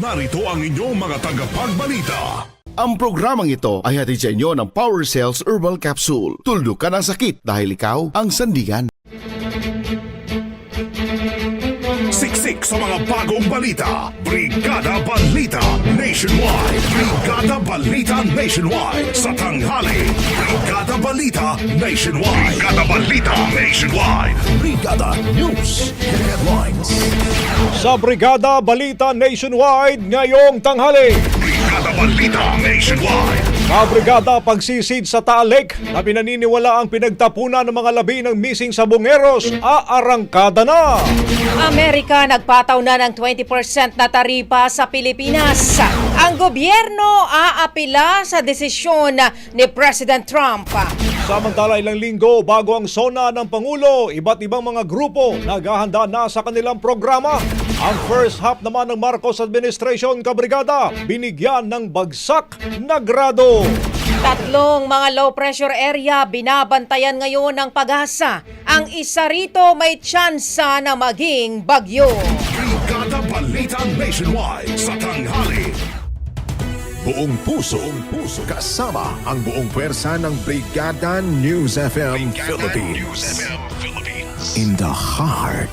narito ang inyong mga tagapagbalita. Ang programang ito ay hatid sa inyo ng Power Cells Herbal Capsule. Tuldok ka ng sakit dahil ikaw ang sandigan. Siksik sa mga bagong balita. Brigada Balita Nationwide. Brigada Balita Nationwide. Sa tanghali. Brigada Balita Nationwide. Brigada Balita Nationwide. Brigada News Headlines. Sa Brigada Balita Nationwide ngayong tanghali. Brigada Balita Nationwide. Kabrigada pagsisid sa Taalik na pinaniniwala ang pinagtapunan ng mga labi ng missing sa Bungeros, aarangkada na. Amerika nagpataw na ng 20% na taripa sa Pilipinas. Ang gobyerno aapila sa desisyon ni President Trump. Samantala ilang linggo bago ang sona ng Pangulo, iba't ibang mga grupo naghahanda na sa kanilang programa. Ang first half naman ng Marcos administration kabrigada, binigyan ng bagsak na grado. Tatlong mga low pressure area binabantayan ngayon ng pag-asa. Ang isa rito may tsansa na maging bagyo. Brigada Balita Nationwide. Sa tanghali. Buong puso, buong puso, kasama ang buong pwersa ng Brigada News FM Philippines. In the heart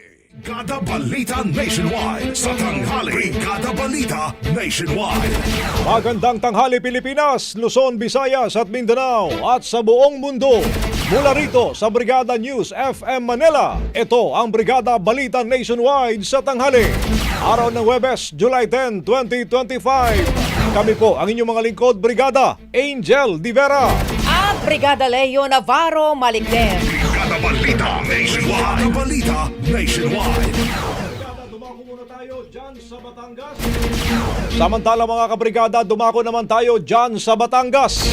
Brigada Balita Nationwide. Sa tanghali. Brigada Balita Nationwide. Magandang tanghali Pilipinas, Luzon, Visayas at Mindanao at sa buong mundo. Mula rito sa Brigada News FM Manila, ito ang Brigada Balita Nationwide sa tanghali. Araw ng Webes, July 10, 2025. Kami po ang inyong mga lingkod, Brigada Angel Divera. At Brigada Leo Navarro Maligden. Nationwide. Brigada Balita Nationwide. Dumako muna tayo dyan sa Batangas. Samantala mga kabrigada, dumako naman tayo dyan sa Batangas.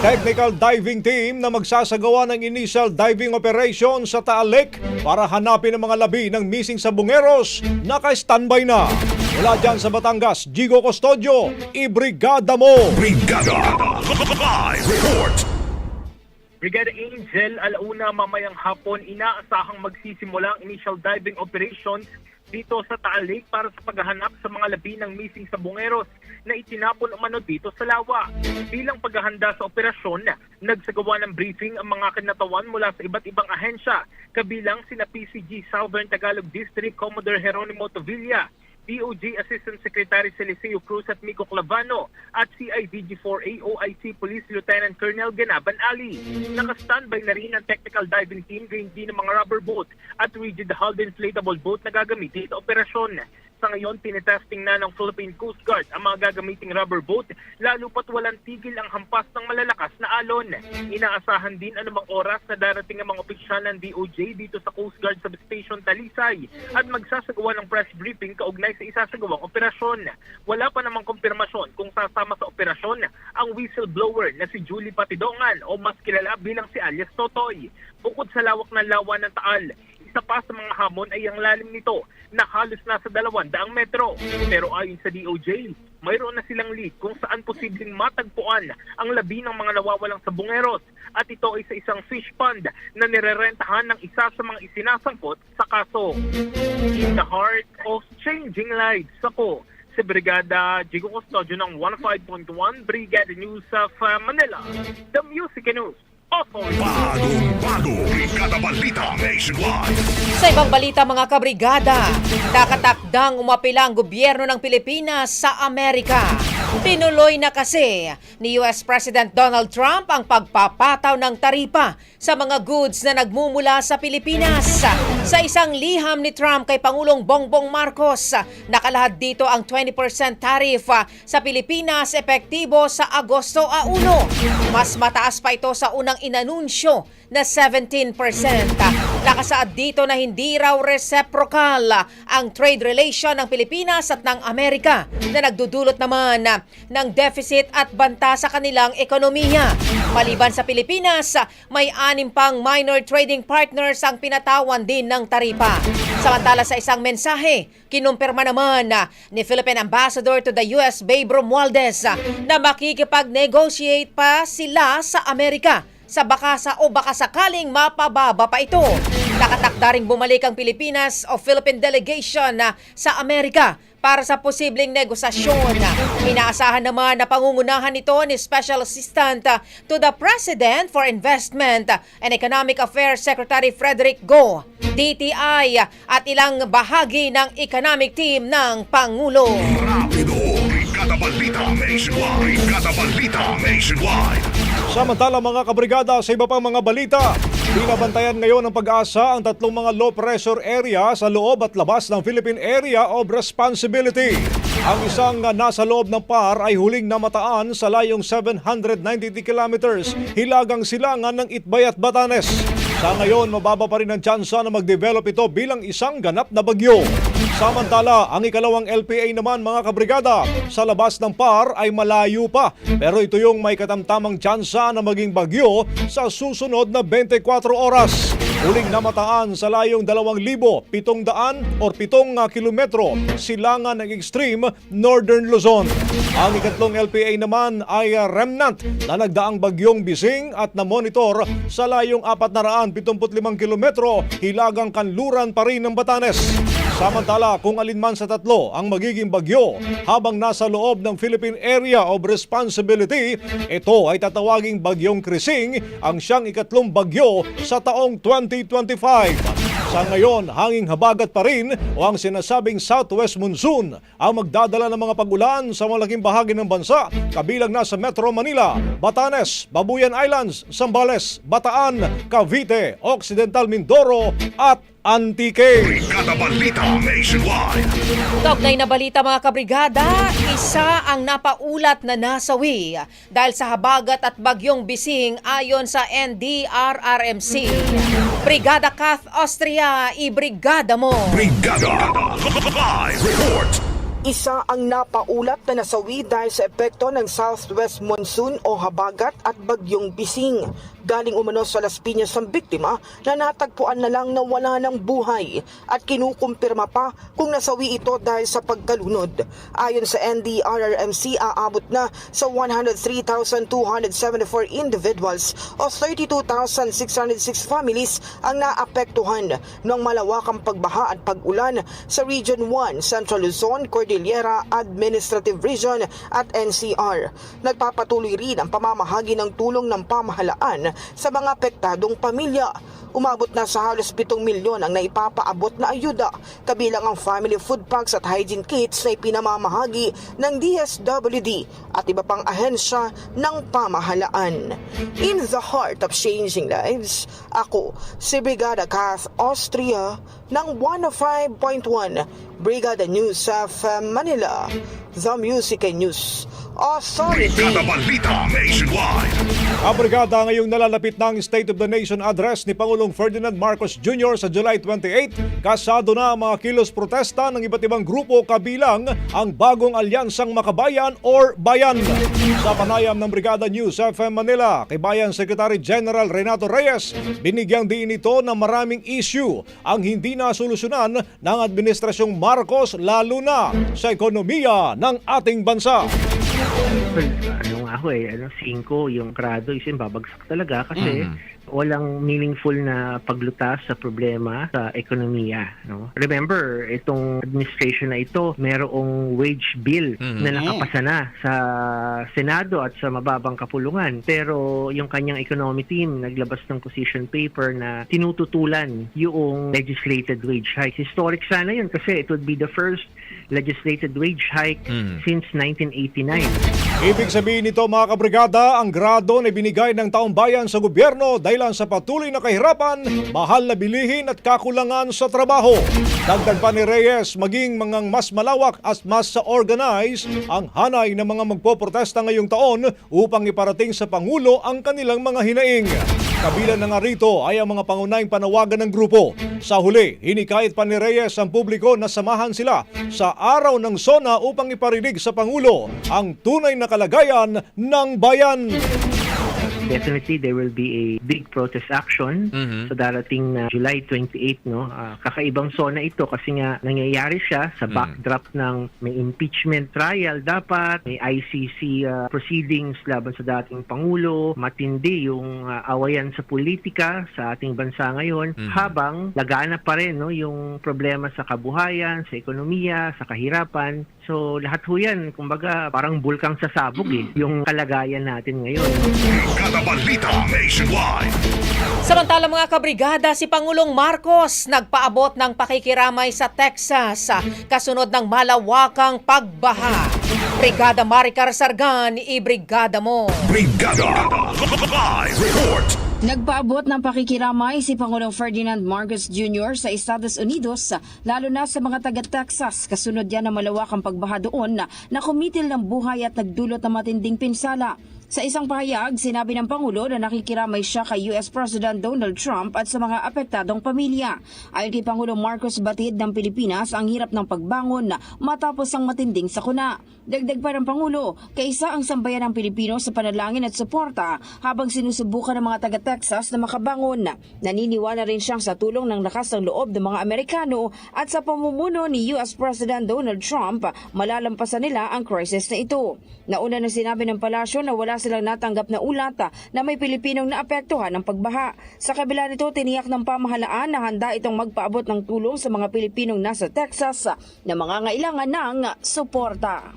Technical diving team na magsasagawa ng initial diving operation sa Taalik para hanapin ang mga labi ng missing sa Bungeros. Naka-standby na. Mula dyan sa Batangas, Gigo Custodio, ibrigada mo! Brigada. Live report. Brigada Angel, alauna mamayang hapon, inaasahang magsisimula ang initial diving operations dito sa Taalik para sa paghahanap sa mga labi ng missing sa Bungeros na itinapon umano dito sa lawa. Bilang paghahanda sa operasyon, nagsagawa ng briefing ang mga kinatawan mula sa iba't ibang ahensya, kabilang sina PCG Southern Tagalog District Commodore Jeronimo Tovilla, DOJ Assistant Secretary Celiseo Cruz at Mico Clavano at CIDG4A OIC Police Lieutenant Colonel Ganaban Ali. Naka-standby na rin ang technical diving team gayon din ng mga rubber boat at rigid hulled inflatable boat na gagamitin sa operasyon. Sa ngayon, tinetesting na ng Philippine Coast Guard ang mga gagamiting rubber boat lalo pat walang tigil ang hampas ng malalakas na alon. Inaasahan din anumang oras na darating ang mga opisyal ng DOJ dito sa Coast Guard Substation Talisay at magsasagawa ng press briefing kaugnay sa isasagawang operasyon. Wala pa namang kumpirmasyon kung sasama sa operasyon ang whistleblower na si Julie Patidongan o mas kilala bilang si alias Totoy. Bukod sa lawak ng lawa ng Taal, isa pa sa mga hamon ay ang lalim nito na halos nasa dalawang daang metro. Pero ayon sa DOJ, mayroon na silang lead kung saan posibleng matagpuan ang labi ng mga nawawalang sabungeros at ito ay sa isang fish pond na nirerentahan ng isa sa mga isinasangkot sa kaso. In the heart of changing lives, ako si Brigada Jigo Custodio ng 15.1 Brigada News of uh, Manila, The Music News Authority. Bagong bago, Brigada Balita Nationwide. Sa ibang balita mga kabrigada, nakatakdang umapila ang gobyerno ng Pilipinas sa Amerika. Tinuloy na kasi ni US President Donald Trump ang pagpapataw ng taripa sa mga goods na nagmumula sa Pilipinas. Sa isang liham ni Trump kay Pangulong Bongbong Marcos, nakalahad dito ang 20% tariff sa Pilipinas epektibo sa Agosto a 1. Mas mataas pa ito sa unang inanunsyo na 17%. Nakasaad dito na hindi raw reciprocal ang trade relation ng Pilipinas at ng Amerika na nagdudulot naman ng deficit at banta sa kanilang ekonomiya. Maliban sa Pilipinas, may anim pang minor trading partners ang pinatawan din ng taripa. Samantala sa isang mensahe, kinumpirma naman ni Philippine Ambassador to the US Babe Romualdez na makikipag-negotiate pa sila sa Amerika sa baka sa o baka sakaling mapababa pa ito. Nakatakda ring bumalik ang Pilipinas o Philippine Delegation na sa Amerika para sa posibleng negosasyon. Inaasahan naman na pangungunahan ito ni Special Assistant to the President for Investment and Economic Affairs Secretary Frederick Go, DTI at ilang bahagi ng economic team ng Pangulo. Rapido, Brigada Balita Nationwide. Brigada Balita Nationwide. Samantala mga kabrigada sa iba pang mga balita, binabantayan ngayon ng pag-asa ang tatlong mga low pressure area sa loob at labas ng Philippine Area of Responsibility. Ang isang nasa loob ng PAR ay huling namataan sa layong 790 kilometers hilagang silangan ng Itbay at Batanes. Sa ngayon, mababa pa rin ang tsansa na mag-develop ito bilang isang ganap na bagyo. Samantala, ang ikalawang LPA naman mga kabrigada sa labas ng PAR ay malayo pa pero ito yung may katamtamang tsansa na maging bagyo sa susunod na 24 oras. Huling namataan sa layong 2,700 or 7 kilometro silangan ng extreme Northern Luzon. Ang ikatlong LPA naman ay uh, remnant na nagdaang bagyong bising at na-monitor sa layong 475 kilometro hilagang kanluran pa rin ng Batanes. Samantala, kung alinman sa tatlo ang magiging bagyo habang nasa loob ng Philippine Area of Responsibility, ito ay tatawaging bagyong Krising, ang siyang ikatlong bagyo sa taong 2025. Sa ngayon, hanging habagat pa rin o ang sinasabing southwest monsoon ang magdadala ng mga pag-ulan sa malaking bahagi ng bansa, kabilang na sa Metro Manila, Batanes, Babuyan Islands, Zambales, Bataan, Cavite, Occidental Mindoro at Antique. Brigada Balita Nationwide. Kaugnay na balita mga kabrigada, isa ang napaulat na nasawi dahil sa habagat at bagyong bising ayon sa NDRRMC. Brigada Kath Austria, ibrigada mo! Brigada Live Report. Isa ang napaulat na nasawi dahil sa epekto ng southwest monsoon o habagat at bagyong bising. Galing umano sa Las Piñas ang biktima na natagpuan na lang na wala ng buhay at kinukumpirma pa kung nasawi ito dahil sa pagkalunod. Ayon sa NDRRMC, aabot na sa 103,274 individuals o 32,606 families ang naapektuhan ng malawakang pagbaha at pag-ulan sa Region 1, Central Luzon, Cordillera Cordillera Administrative Region at NCR. Nagpapatuloy rin ang pamamahagi ng tulong ng pamahalaan sa mga apektadong pamilya. Umabot na sa halos 7 milyon ang naipapaabot na ayuda, kabilang ang family food packs at hygiene kits na ipinamamahagi ng DSWD at iba pang ahensya ng pamahalaan. In the heart of changing lives, ako si Brigada Kath Austria ng 105.1 Brigada News Manila, The Music and News Authority. Brigada Balita Nationwide. Ang brigada ngayong nalalapit ng State of the Nation address ni Pangulong Ferdinand Marcos Jr. sa July 28, kasado na ang mga kilos protesta ng iba't ibang grupo kabilang ang bagong alyansang makabayan or bayan. Sa panayam ng Brigada News FM Manila, kay Bayan Secretary General Renato Reyes, binigyang diin ito ng maraming issue ang hindi nasolusyonan ng Administrasyong Marcos lalo na sa ekonomiya ng ating bansa. Ano nga ako eh, ano, 5 yung krado is babagsak talaga kasi walang meaningful na paglutas sa problema sa ekonomiya. No? Remember, itong administration na ito, merong wage bill na nakapasa na sa Senado at sa mababang kapulungan. Pero yung kanyang economy team naglabas ng position paper na tinututulan yung legislated wage hike. Historic sana yun kasi it would be the first legislated wage hike since 1989. Ibig sabihin nito mga kabrigada, ang grado na binigay ng taong bayan sa gobyerno dahilan sa patuloy na kahirapan, mahal na bilihin at kakulangan sa trabaho. Dagdag pa ni Reyes, maging mga mas malawak at mas sa organize ang hanay ng mga magpoprotesta ngayong taon upang iparating sa Pangulo ang kanilang mga hinaing. Kabilan na nga rito ay ang mga pangunahing panawagan ng grupo. Sa huli, hinikayat pa ni Reyes ang publiko na samahan sila sa araw ng SONA upang iparinig sa Pangulo ang tunay na kalagayan ng bayan. Definitely there will be a big protest action. Sa darating na July 28 no? Ah, kakaibang zona ito kasi nga nangyayari siya sa backdrop ng may impeachment trial. Dapat may ICC ah, proceedings laban sa dating pangulo. Matindi yung ah, awayan sa politika sa ating bansa ngayon habang lagana pa rin no yung problema sa kabuhayan sa ekonomiya sa kahirapan so lahat ho yan kumbaga parang bulkang sasabog eh yung kalagayan natin ngayon Brigada Balita Nationwide. Samantala mga kabrigada, si Pangulong Marcos nagpaabot ng pakikiramay sa Texas sa kasunod ng malawakang pagbaha. Brigada Maricar Sargan, i-brigada mo. Brigada Live Report. Nagpaabot ng pakikiramay si Pangulong Ferdinand Marcos Jr. sa Estados Unidos, lalo na sa mga taga-Texas. Kasunod yan ng malawakang pagbaha doon na kumitil ng buhay at nagdulot ng matinding pinsala. Sa isang pahayag, sinabi ng Pangulo na nakikiramay siya kay US President Donald Trump at sa mga apektadong pamilya. Ayon kay Pangulong Marcos batid ng Pilipinas ang hirap ng pagbangon matapos ang matinding sakuna. Dagdag pa ng Pangulo, kaisa ang sambayan ng Pilipino sa panalangin at suporta habang sinusubukan ng mga taga-Texas na makabangon. Naniniwala rin siyang sa tulong ng lakas ng loob ng mga Amerikano at sa pamumuno ni US President Donald Trump, malalampasan nila ang crisis na ito. Nauna na sinabi ng palasyo na wala silang natanggap na ulat na may Pilipinong naapektuhan ng pagbaha. Sa kabila nito, tiniyak ng pamahalaan na handa itong magpaabot ng tulong sa mga Pilipinong nasa Texas na mangangailangan ng suporta.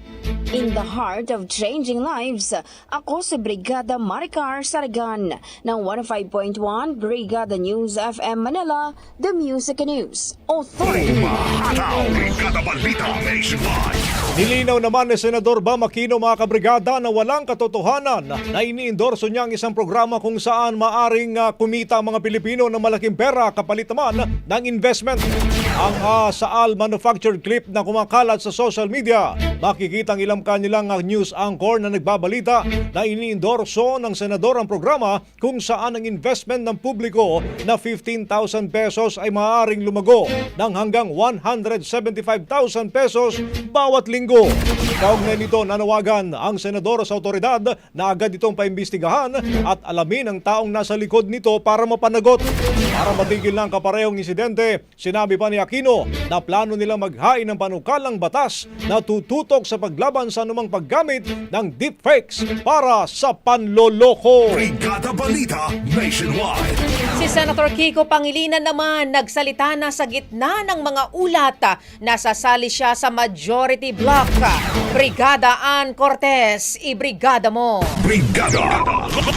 In the heart of changing lives, ako si Brigada Maricar Saragan ng 105.1 Brigada News FM Manila, The Music News Authority. Umahataw. Brigada Balita Nationwide. Nilinaw naman ni Senador Bam Aquino mga kabrigada na walang katotohanan na iniendorso niya ang isang programa kung saan maaring ah, kumita ang mga Pilipino ng malaking pera kapalit naman ng investment. Ang ah, Saal manufactured clip na kumakalat sa social media, makikita ang ilang kanilang ah, news anchor na nagbabalita na iniendorso ng senador ang programa kung saan ang investment ng publiko na 15,000 pesos ay maaaring lumago ng hanggang 175,000 pesos bawat linggo. Kaugnay nito nanawagan ang senador sa otoridad na agad itong paimbestigahan at alamin ang taong nasa likod nito para mapanagot. Para matigil ng kaparehong insidente, sinabi pa ni Aquino na plano nilang maghain ng panukalang batas na tutukoy utok sa paglaban sa anumang paggamit ng deepfakes para sa panloloko. Brigada Balita Nationwide. Si Senator Kiko Pangilinan naman nagsalita na sa gitna ng mga ulat na sasali siya sa majority block. Brigada Ann Cortez, ibrigada mo. Brigada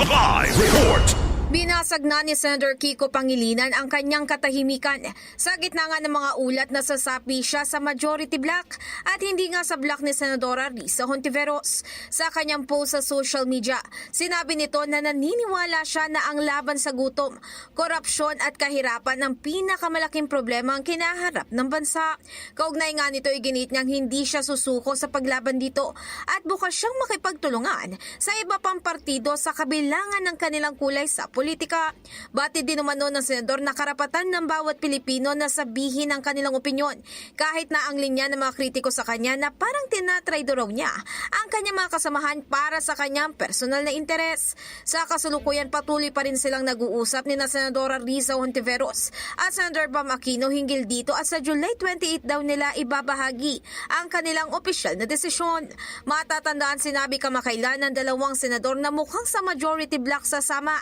Live Report. Binasag na ni Senator Kiko Pangilinan ang kanyang katahimikan sa gitna nga ng mga ulat na sasapi siya sa majority block at hindi nga sa block ni Senadora Risa Hontiveros. Sa kanyang post sa social media, sinabi nito na naniniwala siya na ang laban sa gutom, korupsyon at kahirapan ang pinakamalaking problema ang kinaharap ng bansa. Kaugnay nga nito iginit niyang hindi siya susuko sa paglaban dito at bukas siyang makipagtulungan sa iba pang partido sa kabilangan ng kanilang kulay sa politika. Batid din umano ng senador na karapatan ng bawat Pilipino na sabihin ang kanilang opinyon kahit na ang linya ng mga kritiko sa kanya na parang tinatraido raw niya ang kanyang mga kasamahan para sa kanyang personal na interes. Sa kasulukuyan patuloy pa rin silang nag-uusap ni na Senadora Risa Hontiveros at Senador Bam Aquino hinggil dito at sa July 28 daw nila ibabahagi ang kanilang opisyal na desisyon. Matatandaan sinabi kamakailan ng dalawang senador na mukhang sa majority block sasama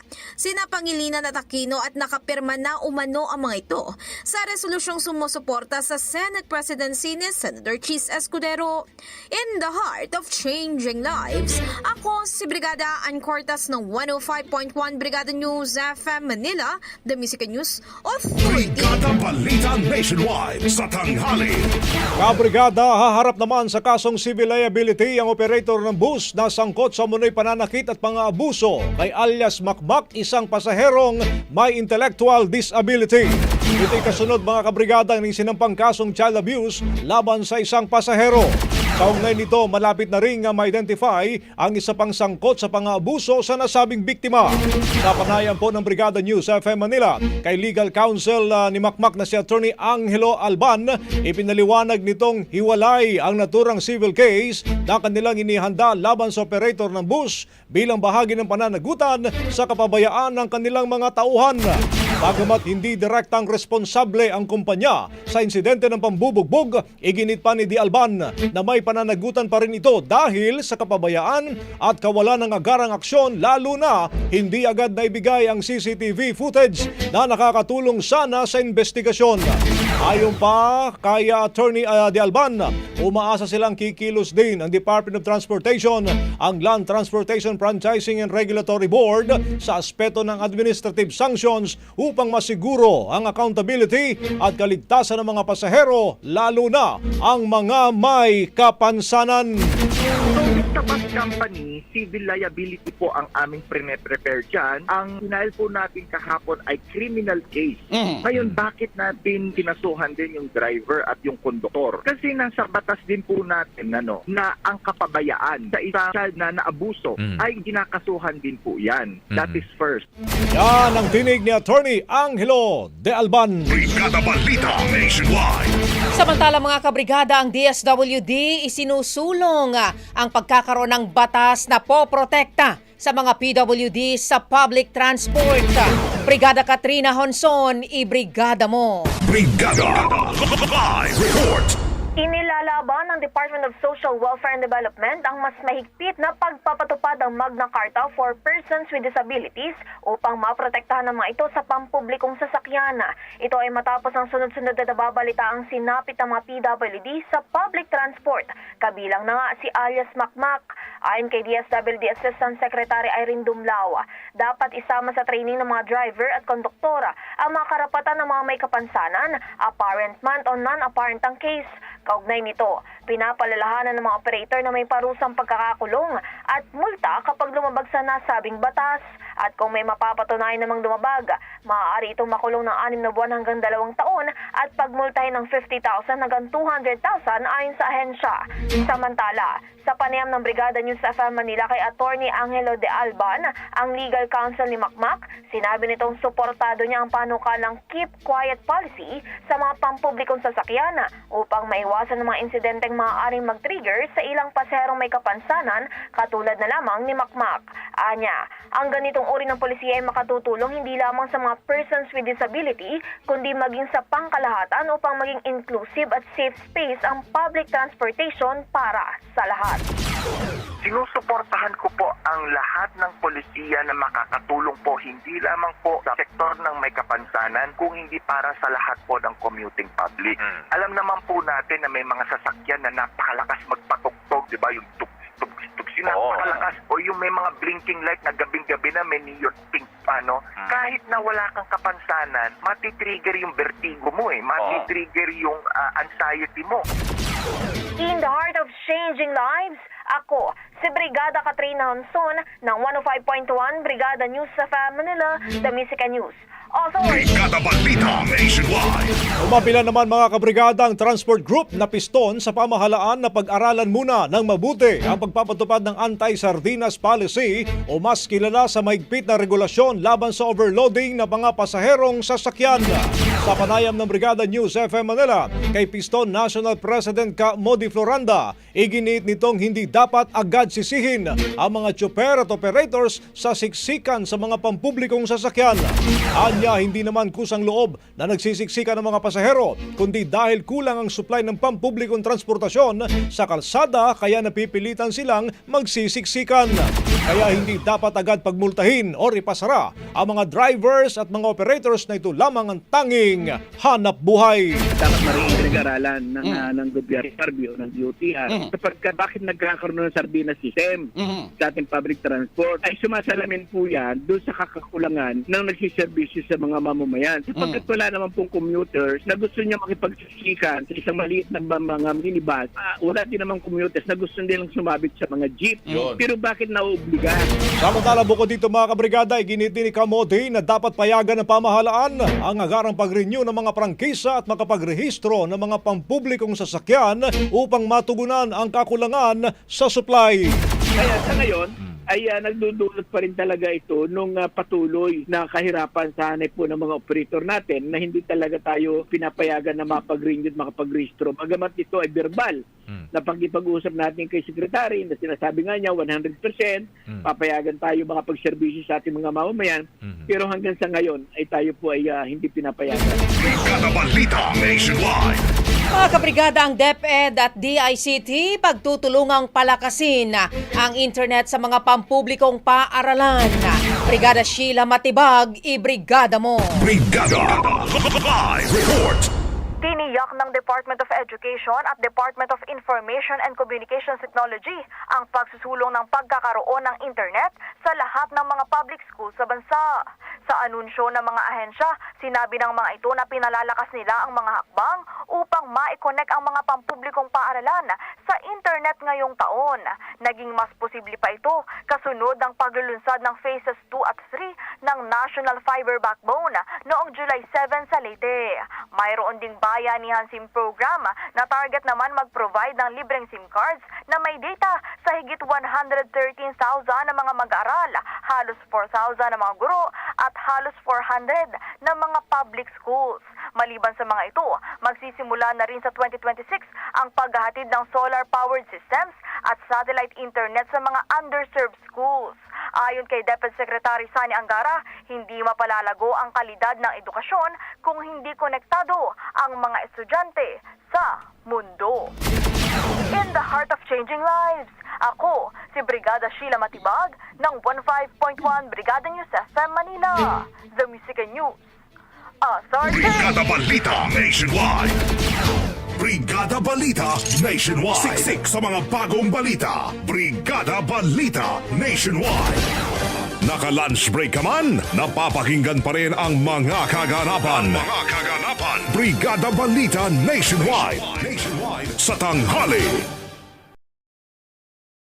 sina Pangilinan at Aquino at nakapirma na umano ang mga ito sa resolusyong sumusuporta sa Senate presidency ni Senator Chis Escudero. In the heart of changing lives, ako si Brigada Ann Cortas ng 105.1 Brigada News FM Manila, The Music News Authority. Brigada Balita Nationwide sa tanghali. Kabrigada, haharap naman sa kasong civil liability ang operator ng bus na sangkot sa munoy pananakit at pang-aabuso kay alias Makmak, isang pasaherong may intellectual disability. Ito'y kasunod mga kabrigada ng sinampang kasong child abuse laban sa isang pasahero. Kaugnay nito, malapit na ring ma-identify ang isa pang sangkot sa pang-aabuso sa nasabing biktima. Sa panayan po ng Brigada News FM Manila, kay legal counsel uh, ni Makmak na si Attorney Angelo Alban, ipinaliwanag nitong hiwalay ang naturang civil case na kanilang inihanda laban sa operator ng bus bilang bahagi ng pananagutan sa kapabayaan ng kanilang mga tauhan. Bagamat hindi direktang responsable ang kumpanya sa insidente ng pambubugbog, iginit pa ni Di Alban na may pananagutan pa rin ito dahil sa kapabayaan at kawalan ng agarang aksyon lalo na hindi agad naibigay ang CCTV footage na nakakatulong sana sa investigasyon. Ayon pa kay Attorney uh, De Alban, umaasa silang kikilos din ang Department of Transportation, ang Land Transportation Franchising and Regulatory Board sa aspeto ng administrative sanctions upang masiguro ang accountability at kaligtasan ng mga pasahero, lalo na ang mga may kapansanan. Sa bus company, civil liability po ang aming pre-prepare dyan. Ang hinail po natin kahapon ay criminal case. Ngayon, bakit natin kinasuhan din yung driver at yung konduktor? Kasi nasa batas din po natin ano, na ang kapabayaan sa isang child na naabuso ay ginakasuhan din po yan. That is first. Yan ang tinig ni Attorney Angelo De Alban. Brigada Balita Nationwide. Samantala mga kabrigada, ang DSWD isinusulong ah, ang pagkakaroon ng batas na poprotekta sa mga PWD sa public transport. Brigada Katrina Honson, ibrigada mo. Brigada Live Report. Inilalaban ng Department of Social Welfare and Development ang mas mahigpit na pagpapatupad ng Magna Carta for Persons with Disabilities upang maprotektahan ng mga ito sa pampublikong sasakyan. Ito ay matapos ang sunod-sunod na nababalita ang sinapit ng mga PWD sa public transport. Kabilang na nga si alias Makmak. Ayon kay DSWD Assistant Secretary Irene Dumlao, dapat isama sa training ng mga driver at konduktora ang mga karapatan ng mga may kapansanan, apparent man o non-apparent ang case. Kaugnay nito, pinapalalahanan ng mga operator na may parusang pagkakakulong at multa kapag lumabag sa nasabing batas. At kung may mapapatunayan namang lumabag, maaari itong makulong ng 6 na buwan hanggang 2 taon at pagmultahin ng 50,000 hanggang 200,000 ayon sa ahensya. Samantala, sa panayam ng Brigada News FM Manila kay Attorney Angelo de Alban, ang legal counsel ni Makmak, sinabi nitong suportado niya ang panukalang Keep Quiet Policy sa mga pampublikong sasakyan upang maiwasan ang mga insidenteng maaaring mag-trigger sa ilang paserong may kapansanan katulad na lamang ni Makmak. Anya, ang ganitong uri ng polisiya ay makatutulong hindi lamang sa mga persons with disability, kundi maging sa pangkalahatan upang maging inclusive at safe space ang public transportation para sa lahat. Sinusuportahan ko po ang lahat ng polisiya na makakatulong po hindi lamang po sa sektor ng may kapansanan kung hindi para sa lahat po ng commuting public. Alam naman po natin na may mga sasakyan na napakalakas magpatugtog, di ba? Yung tuk tuk tuk napakalakas. O yung may mga blinking light na gabing-gabi na may neon na wala kang kapansanan, matitrigger yung vertigo mo eh. Matitrigger yung ah, anxiety mo. In the heart of changing lives, ako, si Brigada Katrina Honson ng 105.1 Brigada News sa Manila, The Music News. Brigada Balita Nationwide. Umapila naman mga kabrigada ang transport group na piston sa pamahalaan na pag-aralan muna ng mabuti ang pagpapatupad ng anti-sardinas policy o mas kilala sa mahigpit na regulasyon laban sa overloading ng mga pasaherong sasakyan. Sa panayam ng Brigada News FM Manila kay Piston National President Ka Modi Floranda, iginiit nitong hindi dapat agad sisihin ang mga tsuper at operators sa siksikan sa mga pampublikong sasakyan. Anya, hindi naman kusang loob na nagsisiksikan ng mga pasahero, kundi dahil kulang ang supply ng pampublikong transportasyon sa kalsada kaya napipilitan silang magsisiksikan. Kaya hindi dapat agad pagmultahin o ipasara ang mga drivers at mga operators na ito lamang ang tanging hanap buhay. dapat mariing pinag-aralan ng, ah, ng gobyerno Sarbio, ng DOTR. Sapagkat bakit nagkakaroon ng sardina system sa ating public transport? Ay sumasalamin po yan doon sa kakakulangan ng nagsiservisyo sa mga mamamayan. Sapagkat wala naman pong commuters na gusto niya makipagsisikan sa isang maliit na mga minibus. Ah, wala din naman commuters na gusto nilang sumabit sa mga jeep. Pero bakit nauobliga? Samantala bukod dito mga kabrigada, iginiti ni Kamodi na dapat payagan ng pamahalaan ang agarang pag-renew ng mga prangkisa at makapagrehistro ng mga pampublikong sasakyan upang matugunan ang kakulangan sa supply. Kaya sa ngayon, ay ah, nagdudulot pa rin talaga ito nung ah, patuloy na kahirapan sa hanay po ng mga operator natin na hindi talaga tayo pinapayagan na mapag-renew at makapag-rehistro. Bagamat ito ay verbal na pagkipag-usap natin kay Secretary na sinasabi nga niya 100% papayagan tayo makapag-servisyo sa ating mga mamamayan pero hanggang sa ngayon ay tayo po ay ah, hindi pinapayagan. Brigada Balita Nationwide. Mga kabrigada ang DepEd at DICT pagtutulungang palakasin ang internet sa mga pampublikong paaralan. Brigada Sheila Matibag, ibrigada mo. Brigada Live Report. Tiniyak ng Department of Education at Department of Information and Communications Technology ang pagsusulong ng pagkakaroon ng internet sa lahat ng mga public schools sa bansa. Sa anunsyo ng mga ahensya, sinabi ng mga ito na pinalalakas nila ang mga hakbang upang ma-connect ang mga pampublikong paaralan sa internet ngayong taon. Naging mas posible pa ito kasunod ng paglulunsad ng Phases 2 at 3 ng National Fiber Backbone noong July 7 sa Leyte. Mayroon ding bayanihan SIM program na target naman mag-provide ng libreng SIM cards na may data sa higit 113,000 na mga mag-aaral, halos 4,000 na mga guro at halos 400 na mga public schools. Maliban sa mga ito, magsisimula na rin sa 2026 ang paghahatid ng solar-powered systems at satellite internet sa mga underserved schools. Ayon kay DepEd Secretary Sani Angara, hindi mapalalago ang kalidad ng edukasyon kung hindi konektado ang mga estudyante sa mundo. In the heart of changing lives, ako si Brigada Sheila Matibag ng 15.1 Brigada News FM Manila, The Music News. Authority! Brigada Balita Nationwide. Brigada Balita Nationwide. Siksik sa mga bagong balita. Brigada Balita Nationwide. Naka-lunch break ka man, napapakinggan pa rin ang mga kaganapan. mga kaganapan. Brigada Balita Nationwide. Nationwide. Sa tanghali.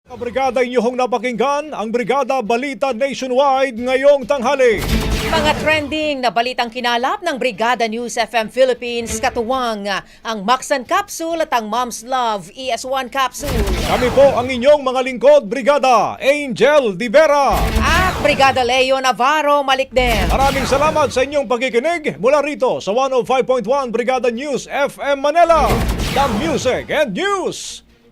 Kabrigada inyong napakinggan ang Brigada Balita Nationwide ngayong tanghali. Mga trending na balitang kinalap ng Brigada News FM Philippines katuwang ang Maxan Capsule at ang Mom's Love ES1 Capsule. Kami po ang inyong mga lingkod, Brigada Angel Di Vera. At Brigada Leo Navarro Malikden. Maraming salamat sa inyong pagkikinig mula rito sa 105.1 Brigada News FM Manila. The Music and News